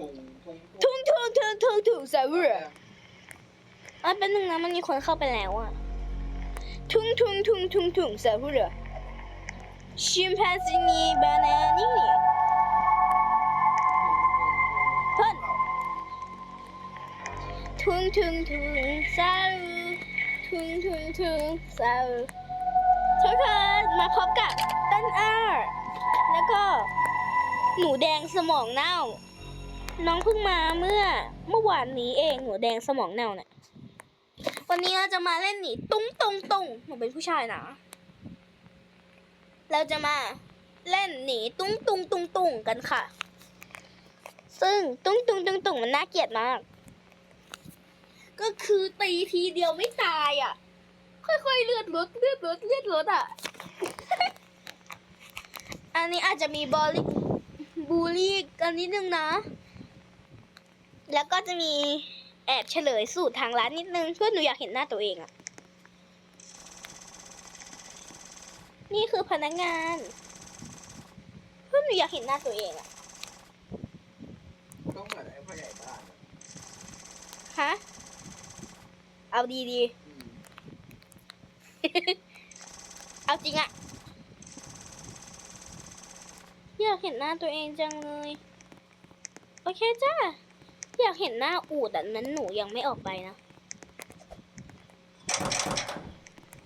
ทุงทุงทุ่งทุ่งทุ่งทุ่งทุ่งสาวเหรออะเป็นหนึ่งนะมันมีคนเข้าไปแล้วอะทุ่งทุ่งทุ่งทุ่งทุ่งสาวเหรอชิมแปนซีนีบานานี่เพิ่นทุ่งทุ่งทุ่งสาวทุ่งทุ่งทุ่งสาวทุกคนมาพบกับต้นอ้าแล้วก็หนูแดงสมองเน่า น้องเพิ่งมาเมื่อเมื่อวานนี้เองหนูแดงสมองเน่าเนี่ยวันนี้เราจะมาเล่นหนีตุ้งตุงตุงหนูเป็นผู้ชายนะ เราจะมาเล่นหนีตุ้งตุงตุงตุงกันค่ะ ซึ่งตุ้งตุงตุงตุงมันน่าเกลียดมาก ก็คือตีทีเดียวไม่ตายอะ ค่อยๆเลือดลดเลือดลดเลือดลดอะ อันนี้อาจจะมีบอลลิบูลลี่กันนิดนึงนะ แล้วก็จะมีแอบเฉลยสูตรทางร้านนิดนึงเพื่อหนูอยากเห็นหน้าตัวเองอะนี่คือพนักงาน เพื่อหนูอยากเห็นหน้าตัวเองอะต้องเหมือนไอ้พ่อใหญ่บ้านฮะเอาดีดีอืมๆ เอาจริงอะอยากเห็นหน้าตัวเองจังเลย โอเคจ้า อยากเห็นหน้าอูดอันนั้นหนูยังไม่ออกไปนะ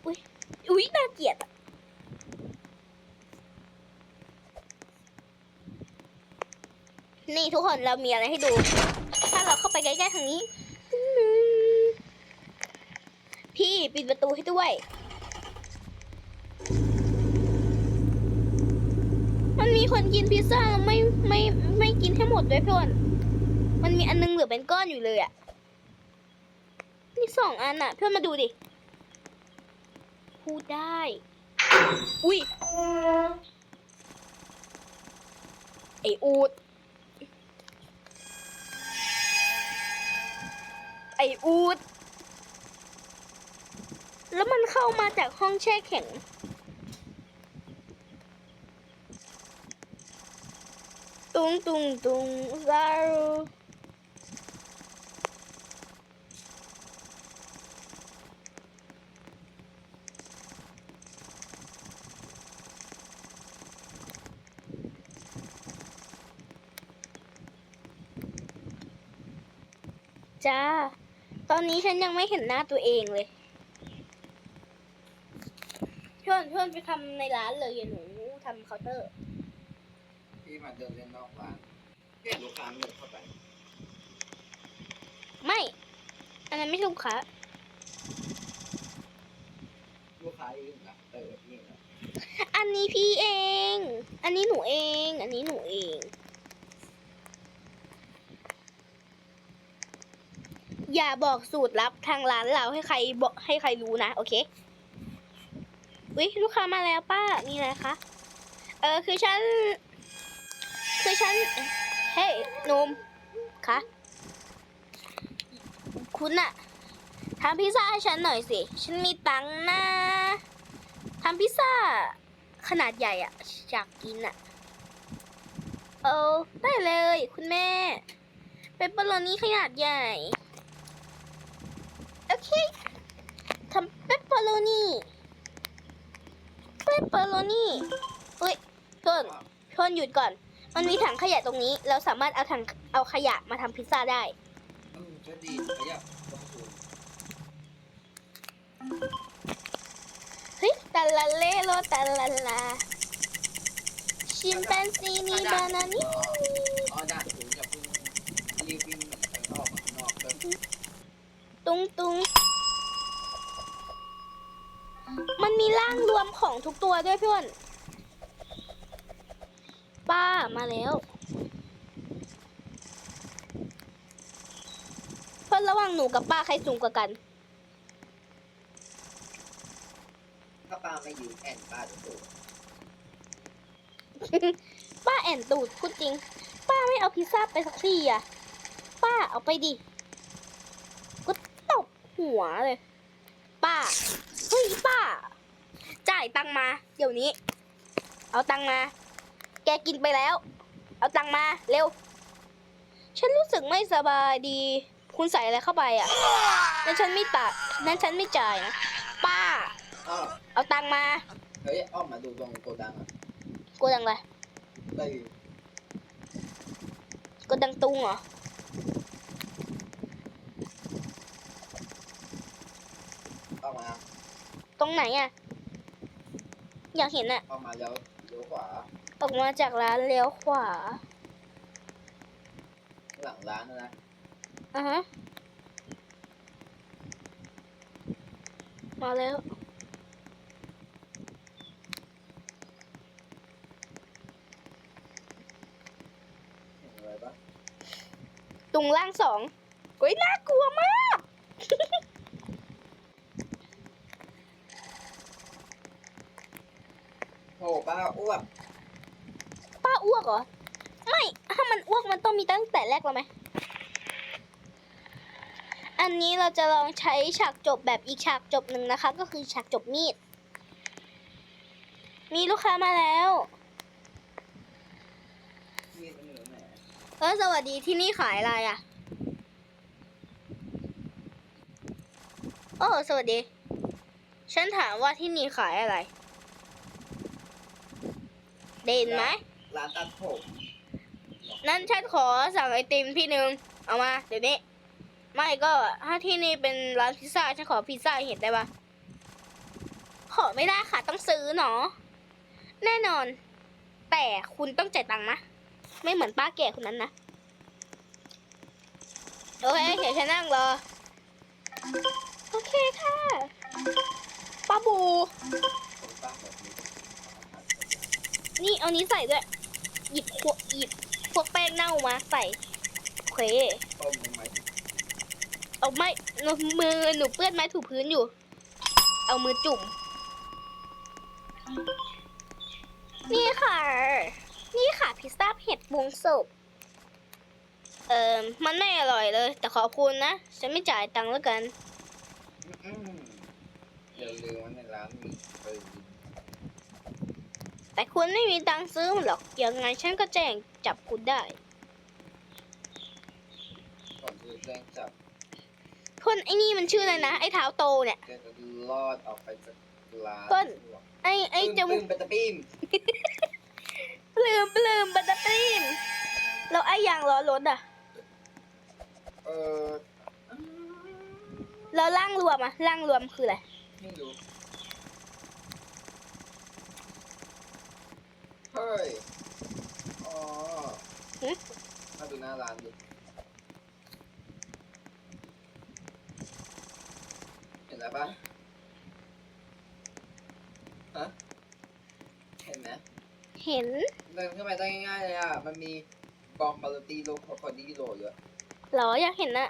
อุ้ยอุ้ยน่าเกลียดอะนี่ทุกคนเรามีอะไรให้ดู ถ้าเราเข้าไปใกล้ๆทางนี้ พี่ปิดประตูให้ด้วยมันมีคนกินพิซซ่าแล้วไม่ไม่ไม่กินให้หมดด้วยเพื่อน มันมีอันนึงเหลือเป็นก้อนอยู่เลยอะนี่สองอันอะเพื่อนมาดูดิ พูดได้ อุ้ย ไออูด ไออูด แล้วมันเข้ามาจากห้องแช่แข็งตุงตุงตุ จ้า ตอนนี้ฉันยังไม่เห็นหน้าตัวเองเลยเพื่อนเพื่อนไปทำในร้านเลยอย่าหนูทำเคาน์เตอร์ที่มาเดินเล่นนอกร้านเรียกลูกค้าเงินเข้าไปไม่ อันนั้นไม่ใช่ลูกค้า ลูกค้าอื่นนะเออนี่นะอันนี้พี่เอง อันนี้หนูเอง อันนี้หนูเอง อย่าบอกสูตรลับทางร้านเราให้ใครบอกให้ใครรู้นะ โอเควิลูกค้ามาแล้วป้า มีอะไรคะ เออคือฉัน คือฉัน เฮ้ยนมคะคุณอะทำพิซซ่าให้ฉันหน่อยสิ ฉันมีตังค์นะทำพิซซ่า ขนาดใหญ่อะอยากกินอะเออได้เลย คุณแม่ เป็นปโรนี่ขนาดใหญ่ เคทำเปปเปอโรนี่เปปเปอโรนี่เฮ้ยเพื่อนเพื่อนหยุดก่อน มันมีถังขยะตรงนี้ เราสามารถเอาถังเอาขยะมาทำพิซซ่าได้อืมจะดีขยับต้องสูงเฮ้ยตาลาเลโลตาลาลาชิมแปนซีนีบานานี่ อ๋อด่านสูงอย่าเพิ่งรีบวิ่งไปออกมาข้างนอกเลย ตุงตุงมันมีร่างรวมของทุกตัวด้วยพี่อ้นป้ามาแล้วเพื่อนระหว่างหนูกับป้าใครสูงกว่ากัน ถ้าป้าไม่ยืนแอนป้าจะสูงป้าแอนตูดพูดจริง ป้าไม่เอาพิซซ่าไปสักทีอะ ป้าเอาไปดิก็ตบ หัวเลย ป้า เฮ้ยป้า จ่ายตังค์มา เดี๋ยวนี้ เอาตังค์มา แกกินไปแล้ว เอาตังค์มาเร็ว ฉันรู้สึกไม่สบายดี คุณใส่อะไรเข้าไปอะ นั้นฉันไม่ตัด นั้นฉันไม่จ่ายนะ ป้า อ้าวเอาตังค์มา เฮ้ยอ้อมมาดูตรงโกดังอะโกดังอะไร ได้โกดังตุงเหรอออกมา ต รงไหนอะ อยากเห็นอะออกมาแล้วเลี้ยวขวา ออกมาจากร้านเลี้ยวขวาหลังร้านนะนะอะฮะ มาแล้ว เห็นอะไรปะตุงล่างสองเฮ้ยน่ากลัวมาก โอ้ป้าอ้วกป้าอ้วกเหรอ ไม่ ถ้ามันอ้วกมันต้องมีตั้งแต่แรกแล้วไหม อันนี้เราจะลองใช้ฉากจบแบบอีกฉากจบหนึ่งนะคะ ก็คือฉากจบมีด มีลูกค้ามาแล้ว มีดมันอยู่ไหนเออสวัสดีที่นี่ขายอะไรอะ โอ้สวัสดี ฉันถามว่าที่นี่ขายอะไร เด่นไหมร้านตัดผมนั่นฉันขอสั่งไอติมพี่หนึ่งเอามา เดี๋ยวนี้ ไม่ก็ถ้าที่นี่เป็นร้านพิซซ่าฉันขอพิซซ่าให้เห็นได้ปะขอไม่ได้ค่ะต้องซื้อเนาะแน่นอน แต่คุณต้องจ่ายตังค์นะไม่เหมือนป้าแก่คนนั้นนะโอเคเดี๋ยวฉันนั่งรอโอเคค่ะป้าบูคนป้าแบบนี้ นี่เอานี้ใส่ด้วย หยิบพวกหยิบพวกแป้งเน่ามาใส่เควต้มยังไงเอาไม่หนูมือหนูเปื้อนไม้ถูพื้นอยู่ เอามือจุ่ม นี่ค่ะ นี่ค่ะพิซซ่าเผ็ดวงสุกเอ่อมันไม่อร่อยเลย แต่ขอบคุณนะ ฉันไม่จ่ายตังค์แล้วกันอืมเดี๋ยวลืมว่าในร้านมีปืน แต่คุณไม่มีตังค์ซื้อมันหรอกยังไงฉันก็แจ้งจับคุณได้ ก่อนที่จะแจ้งจับคนไอ้นี่มันชื่ออะไรนะ ไอ้เท้าโตเนี่ยจะรอดออกไปจากร้านต้น ไอ้ไอ้จปึ้มูมกปึ้มปะตะปิ้มลืมลืมบัตเตอร์ปรีมแล้วไอ้ยางล้อรถอะเออแล้วล่างรวมอะล่างรวมคืออะไร ไม่รู้ เฮ้ย อ๋อหึมาดูหน้าร้านดิ เห็นแล้วปะฮะ เห็นไหม เห็น เดินเข้าไปได้ง่ายๆเลยอะ มันมีกองปาร์ตี้โลคอคอดี้โลเลยเหรออยากเห็นอะ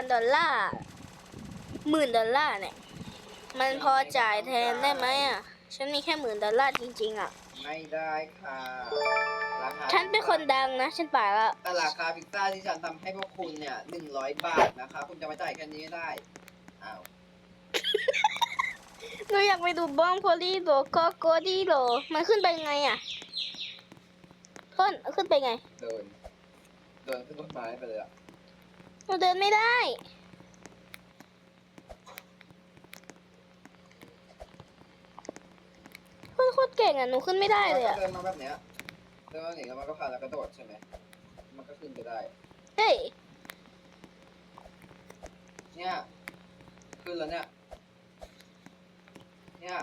พันดอลลาร์หมื่นดอลลาร์เนี่ย มันพอจ่ายแทนได้ไหมอะ ฉันมีแค่หมื่นดอลลาร์จริง ๆ อะ ไม่ได้ค่ะราคาฉันเป็นคนดังนะ ฉันป่าละแต่ราคาพิซซ่าที่ฉันทำให้พวกคุณเนี่ยหนึ่งร้อยบาทนะคะ คุณจะมาจ่ายแค่นี้ไม่ได้อ้าวหนูอยากไปดูบ้องโพลีโลก็โกดีโลมันขึ้นไปยังไงอะต้นขึ้นไปไง เดิน เดินขึ้นต้นไม้ไปเลยอะ หนูเดินไม่ได้โคตรโคตรเก่งอะ หนูขึ้นไม่ได้เลยอะ เดินมาแบบเนี้ยเดินมาอย่างนี้แล้วมันก็พาแล้วกระโดดใช่ไหม มันก็ขึ้นไปได้ เฮ้ย เนี่ยขึ้นแล้วเนี่ย เนี่ย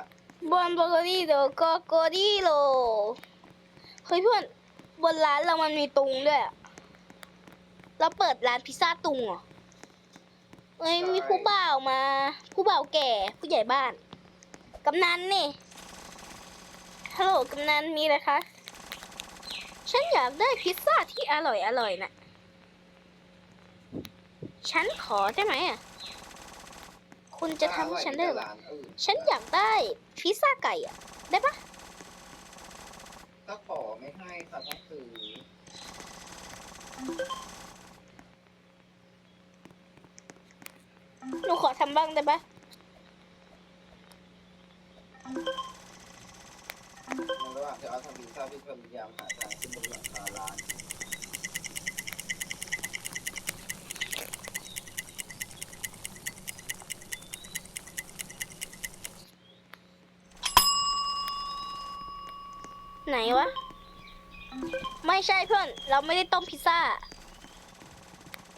บอนโบโกดีโดโกโกดีโลเฮ้ยเพื่อนบนร้านเรามันมีตุงด้วยอะ เราเปิดร้านพิซซ่าตุงเหรอเอ้ยมีผู้บ่าวมา ผู้บ่าวแก่ผู้ใหญ่บ้านกำนันนี่ฮัลโหลกำนันมีอะไรคะฉันอยากได้พิซซ่าที่อร่อยอร่อยน่ะฉันขอได้ไหมอะคุณจะทำให้ฉันได้เหรอร้านอื่นฉันอยากได้พิซซ่าไก่อะ ได้ปะก็ขอไม่ให้ค่ะต้องซื้อ หนูขอทำบ้างได้ปะในระหว่างที่เราทำพิซซ่าพี่พยายามหาทางขึ้นบนหลังคาร้านไหนวะ ไม่ใช่เพื่อน เราไม่ได้ต้มพิซซ่า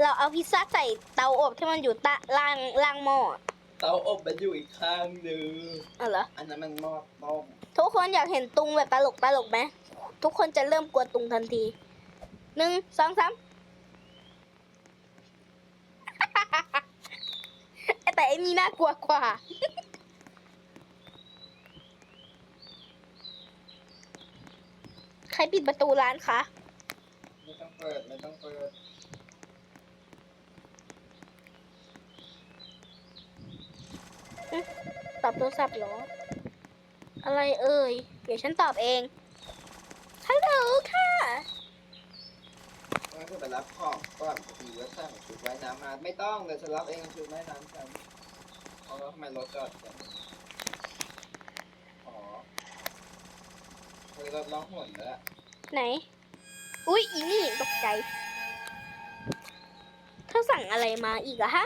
เราเอาพิซซ่าใส่เตาอบที่มันอยู่ตะล่างล่างหม้อเตาอบมันอยู่อีกข้างหนึ่งอ๋อเหรอ อันนั้นมันหม้อต้มทุกคนอยากเห็นตุงแบบตลกตลกไหมทุกคนจะเริ่มกลัวตุงทันทีหนึ่งสองสามแต่ไอ้นี่น่ากลัวกว่าใครปิดประตูร้านคะ ไม่ต้องเปิด ไม่ต้องเปิด ตอบโทรศัพท์เหรอ อะไรเอ่ย เดี๋ยวฉันตอบเองฮัลโหลค่ะ งั้นก็ไปรับของก่อนพอดีว่าสั่งชุดว่ายน้ำมาไม่ต้องเดี๋ยวฉันรับเองชุดว่ายน้ำฉันเอาแล้วทำไมรถจอดกันอ๋อคือรถล้อหนแล้วไหน อุ๊ยอีนี่ตกใจ เธอสั่งอะไรมาอีกอะฮะ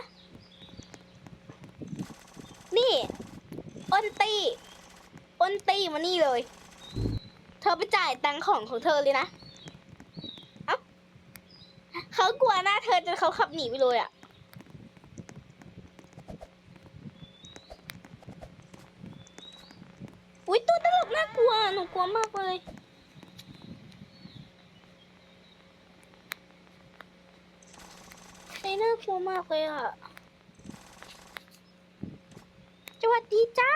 นี่อ้น ตี้อ้นตี้มานี่เลย เธอไปจ่ายตังค์ของของเธอเลยนะ เอ้าเขากลัวหน้าเธอจนเขาขับหนีไปเลยอะอุ๊ยตัวตลกน่ากลัว หนูกลัวมากเลยไอ้น่ากลัวมากเลยอะสวัสดีจ้า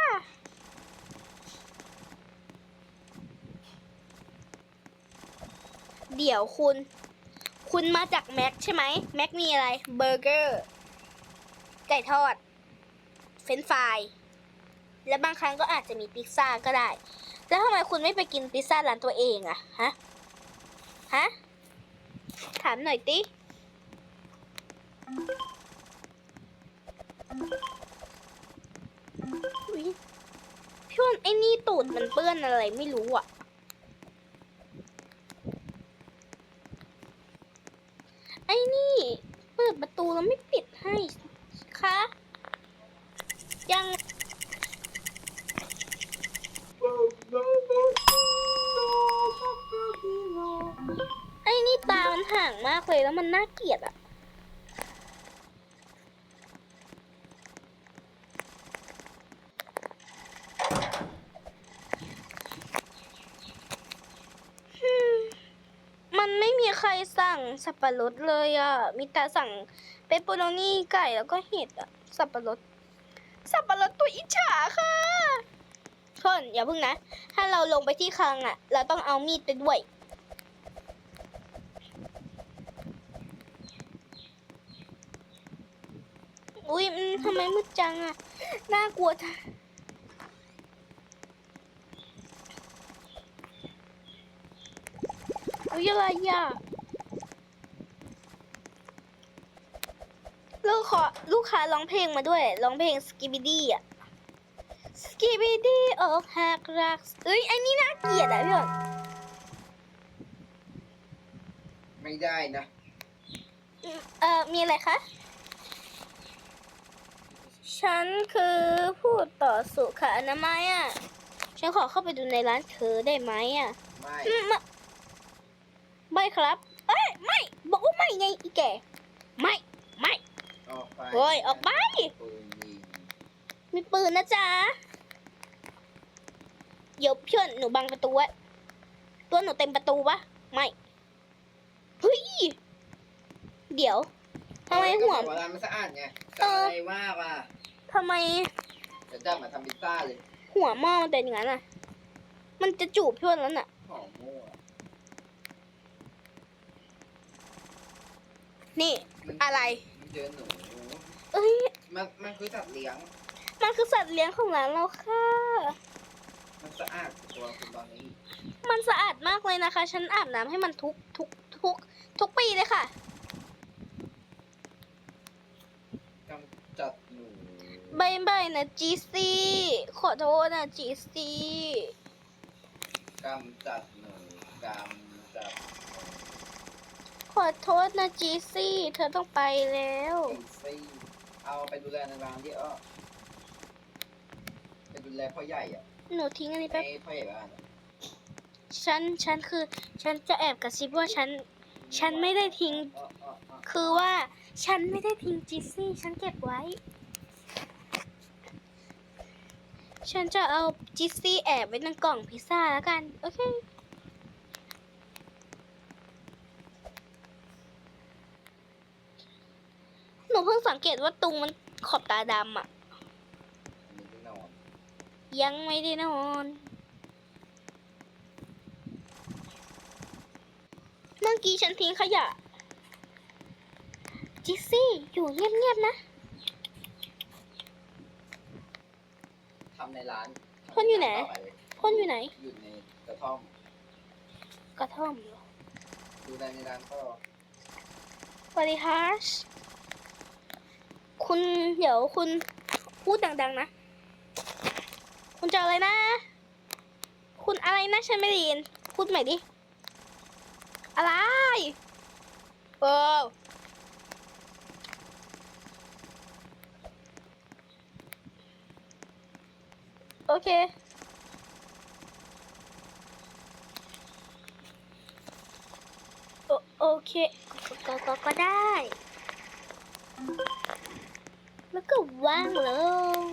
เดี๋ยวคุณ คุณมาจากแม็กใช่ไหมแม็กมีอะไรเบอร์เกอร์ ไก่ทอด เฟรนช์ฟราย และบางครั้งก็อาจจะมีพิซซ่าก็ได้ แล้วทำไมคุณไม่ไปกินพิซซ่าร้านตัวเองอะฮะ ฮะ ถามหน่อยติพี่วันไอ้นี่ตูดมันเปื้อนอะไรไม่รู้อะ ไอ้นี่ เปิดประตูแล้วไม่ปิดให้คะยังไอ้นี่ตามันห่างมากเลยแล้วมันน่าเกลียดอะ อืมมันไม่มี ใครสั่งสับปะรดเลยอะ มีแต่สั่งเปปเปอโรนี่ไก่แล้วก็เห็ดอะ สับปะรด สับปะรดตัวอิจฉาค่ะคนอย่าเพิ่งนะ ถ้าเราลงไปที่คลังอะ เราต้องเอามีดไปด้วย อุ้ยทำไมมืดจังอะ น่ากลัวจัง อุ้ยอะไรอะลูกขอลูกค้าร้องเพลงมาด้วยร้องเพลงสกิบิดี้อะสกิบิดี้อกหักรักเอ้ยไอ้นี่น่าเกลียดอะพี่บอลไม่ได้นะ เอ่อมีอะไรคะ ฉันคือผู้ต่อสุขอนามัยอะ ฉันขอเข้าไปดูในร้านเธอได้ไหมอะ ไม่อืมไม่ ไม่ครับ เอ้ยไม่บอกว่าไม่ไงอีแก่ไม่ไม่ ออกไปโอ้ยออกไป ปืนยิงมีปืนนะจ๊ะเดี๋ยวเพื่อนหนูบังประตูไว้ตัวหนูเต็มประตูปะไม่เฮ้ยเดี๋ยวทำไมหัวเวลามันสะอาดไงเอออะไรมากอะทำไมเดี๋ยวจับมาทำพิซซ่าเลยหัวหม้อมันเป็นอย่างนั้นอะ มันจะจูบเพื่อนแล้วน่ะ หอมมั่ว นี่มันอะไร มันเจอหนู เอ้ย มันมันคือสัตว์เลี้ยง มันคือสัตว์เลี้ยงของร้านเราค่ะ มันสะอาดกว่าตัวคุณตอนนี้ มันสะอาดมากเลยนะคะ ฉันอาบน้ำให้มันทุกทุกทุกทุกปีเลยค่ะ กำจัดหนู บายบายนะจีซี่ขอโทษนะจีซี่กำจัดหนูกำจัดข อโทษนะจีซี่ เธอต้องไปแล้วหนูซี่เอาไปดูแลในร้านที่อ้อไปดูแลพ่อใหญ่อะหนูทิ้งอันนี้ไอ้แป๊บพ่อใหญ่บ้านอะฉัน ฉันคือ ฉันจะแอบกระซิบว่าฉัน ฉันไม่ได้ทิ้ง อ้ออ้ออ้อคือว่าฉันไม่ได้ทิ้งจีซี่ ฉันเก็บไว้ ฉันจะเอาจีซี่แอบไว้ในกล่องพิซซ่าแล้วกัน โอเค นูเพิ่งสังเกตว่าตุงมันขอบตาดำอะอันนี้ที่นอนยังไม่ได้นอนเมื่อกี้ฉันทิ้งขยะ จิสซี่อยู่เงียบๆนะทำในร้านคนอยู่ไหนทำใร้าต่ปเลยคนอยู่ไหน อยู่ในกระท่อม กระท่อมเหรอดูแลในร้านก็สวัสดีฮัช คุณเดี๋ยวคุณพูดดังๆนะ คุณจะอะไรนะ คุณอะไรนะฉันไม่ได้ยิน พูดใหม่ดิ อะไรเออโอเคโอโอเค ก็ก็ก็ก็ได้ แล้วก็วางลง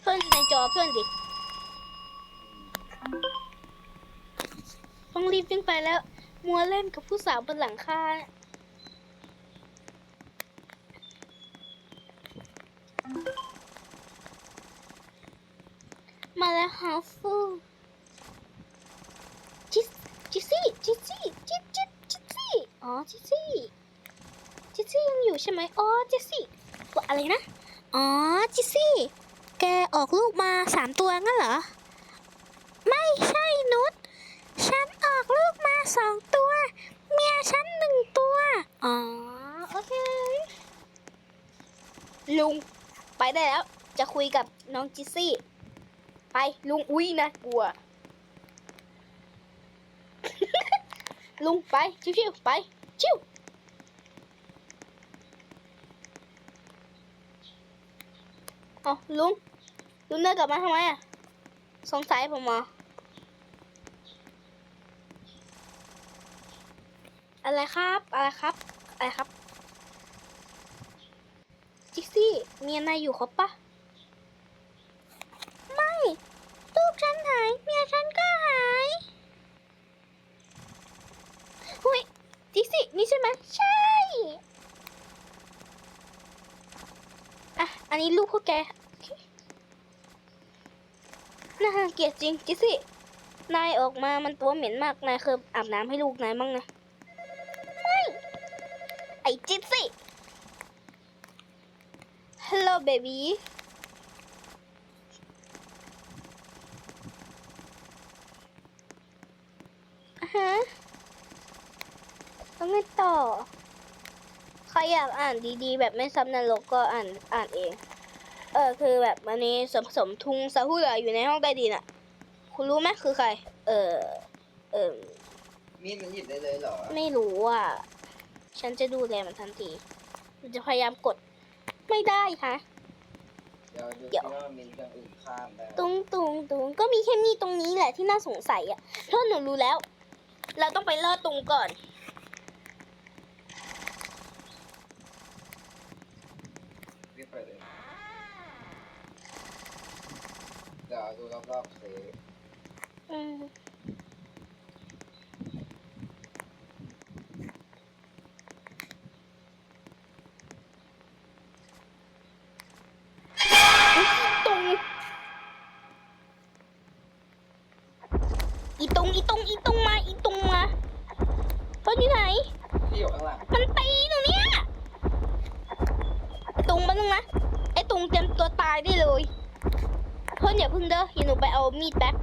เพื่อนในจอเพื่อนดิต้องรีบวิ่งไปแล้ว มัวเล่นกับผู้สาวบนหลังคา มาแล้วฮาฟูจิจิซี่จิซี่จิจิจิซี่อ๋อจิซี่จิซี่ยังอยู่ใช่ไหมอ๋อจิซี่บอกอะไรนะอ๋อจิซี่แกออกลูกมาสามตัวงั้นเหรอ ไม่ใช่นุชฉันออกลูกมาสองตัว เมียฉันหนึ่งตัว อ๋อ โอเค ลุงไปได้แล้ว จะคุยกับน้องจิซี่ ไปลุงอุ้ยนะกลัว ลุงไป ชิวๆไปชิวเอาลุง ลุงเดินกลับมาทำไมอะ สงสัยผมเหรออะไรครับ อะไรครับ อะไรครับ จิกซี่เมียนายอยู่ครบปะ ไม่ลูก ฉันหาย เมียฉันก็หายหุยจิกซี่นี่ใช่ไหมใช่ อะ อันนี้ลูกพวกแก น่าเกียจจริง จิกซี่นายออกมามันตัวเหม็นมาก นายเคยอาบน้ำให้ลูกนายมั้งนะไม่ไอจิ๊บสิ Hello baby อะฮะแล้วไงต่อ ใครอยากอ่านดีๆ แบบไม่ซ้ำนรกก็อ่านอ่านเอง เออคือแบบวันนี้สมผสมทุงซาฮูระอยู่ในห้องใต้ดินอะ คุณรู้ไหมคือใคร เออเออมีดมันหยิบได้เลยเหรอ ไม่รู้อะ ฉันจะดูแลมันทันทีมันจะพยายามกดไม่ได้ฮะเดี๋ยวดูเดี๋ยวซิว่ามันมีอย่างอื่นข้ามได้ไหมตุงตุงตุงก็มีแค่มีตรงนี้แหละที่น่าสงสัยอะเพราะหนูรู้แล้ว เราต้องไปลอดตุงก่อน รีบไปเลยเดี๋ยวดูรอบๆเซฟอืมตุงอีตุงอีตุงอีตุงมาอีตุงมาเพิ่นอยู่ไหน ที่อยู่ข้างหลัง มันตีหนูเนี่ยไอ้ตุงมานึงนะ ไอ้ตุงเตรียมตัวตายได้เลย เพิ่นอย่าพึ่งเด้ออย่าหนูไปเอามีดแป๊บ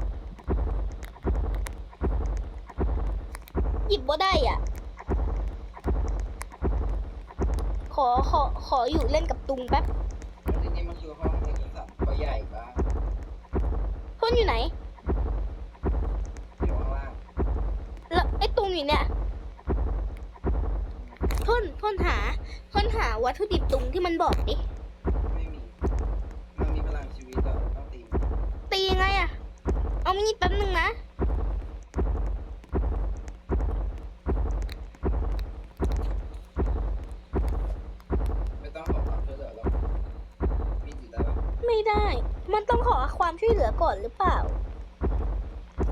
หยิบบ่ได้อะ ขอขอขออยู่เล่นกับตุงแป๊บแล้วที่นี่มันคือห้องเอกสารตัวใหญ่ปะเพิ่นอยู่ไหนอยู่ข้างล่างแล้วไอ้ตุงอยู่เนี่ยเพิ่นเพิ่นหาเพิ่นหาวัตถุดิบตุงที่มันบอกดิ ตียังไงอะเอามีดแป๊บนึงนะ ไม่ต้องขอความช่วยเหลือหรอกมีดอยู่ได้ปะไม่ได้ มันต้องขอความช่วยเหลือก่อนหรือเปล่า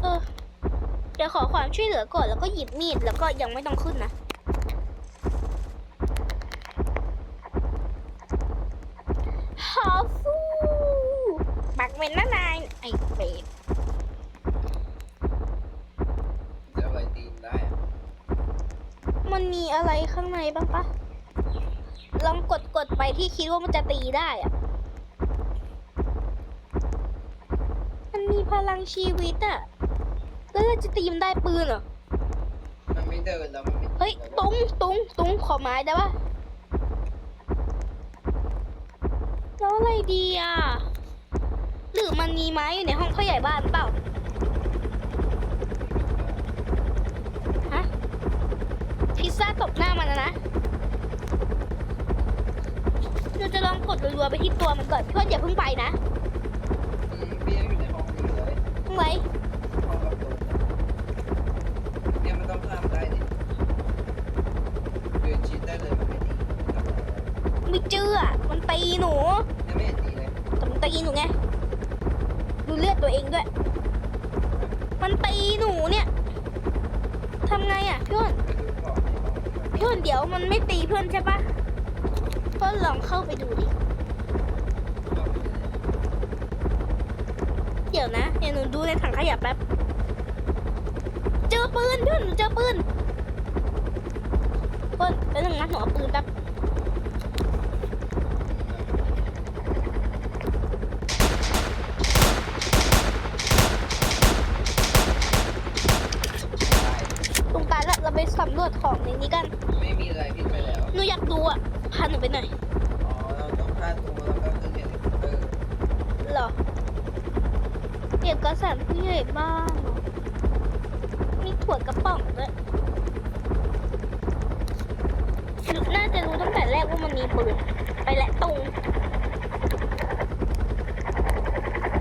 เออ เดี๋ยวขอความช่วยเหลือก่อนแล้วก็หยิบมีดแล้วก็ยังไม่ต้องขึ้นนะฮาฟู บักเวนนะนา ยไอ้เป็ดจะเอาอะไรตีมนได้อะมันมีอะไรข้างในบ้างปะลองกดกดไปที่คิดว่ามันจะตีได้อะมันมีพลังชีวิตอะแล้วเราจะตีมันได้ปืนเหรอ มันไม่เดินแล้วมันไม่เฮ้ย ตุ้งตุ้งตุ้งขอไม้ได้ปะแล้วอะไรดีอะ หรือมันมีไม้อยู่ในห้องพ่อใหญ่บ้านเปล่าฮะพิซซ่าตบหน้ามันนะนะเราจะลองกดรัวๆไปที่ตัวมันก่อนพี่ว่าอย่าเพิ่งไปนะอืมพี่ยังอยู่ในห้องนี้เลยเพิ่งไรห้องประตูเนี่ยมันต้องข้ามได้ดิเดินชิดได้เลยมันไม่ตีทำอะไรอะไม่เชื่อมันตีหนูยังไม่เห็นตีเลยแต่มันตีหนูไงดู เลือดตัวเองด้วย มันตีหนูเนี่ยทำไงอะพี่อ้นไปดูของในห้องดีกว่าพี่อ้นเดี๋ยวมันไม่ตีเพื่อนใช่ปะเพื่อนลองเข้าไปดูดิ เดี๋ยวนะเดี๋ยวหนูดูในถังขยะแป๊บ เจอปืนเพื่อนหนูเจอปืนเพื่อนไปหนึ่งนหนูเอาปืนแป๊บ สำรวจของในนี้กัน ไม่มีอะไรพี่ไปแล้ว หนูอยากดูอะ พาหนูไปหน่อยอ๋อ เราต้องฆ่าตัวแล้วก็ขึ้นเฮลิคอปเตอร์เหรอ เอกสารผู้ใหญ่บ้านเหรอมีถั่วกระป๋องด้วยน่าจะรู้ตั้งแต่แรกว่ามันมีปืน ไปและตรง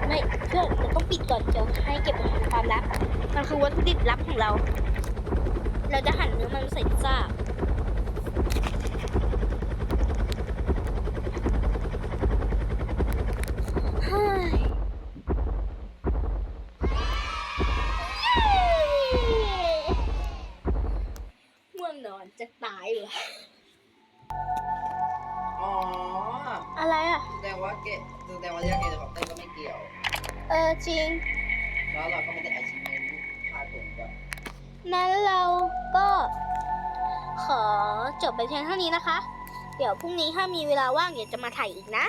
ไม่เพื่อนเราต้องปิดก่อนเดี๋ยวให้เก็บเป็นความลับ มันคือวัตถุดิบลับของเรา เราจะหั่นเนื้อมันใส่พิซซ่าเฮ้ย เดี๋ยวพรุ่งนี้ถ้ามีเวลาว่างเดี๋ยวจะมาถ่ายอีกนะ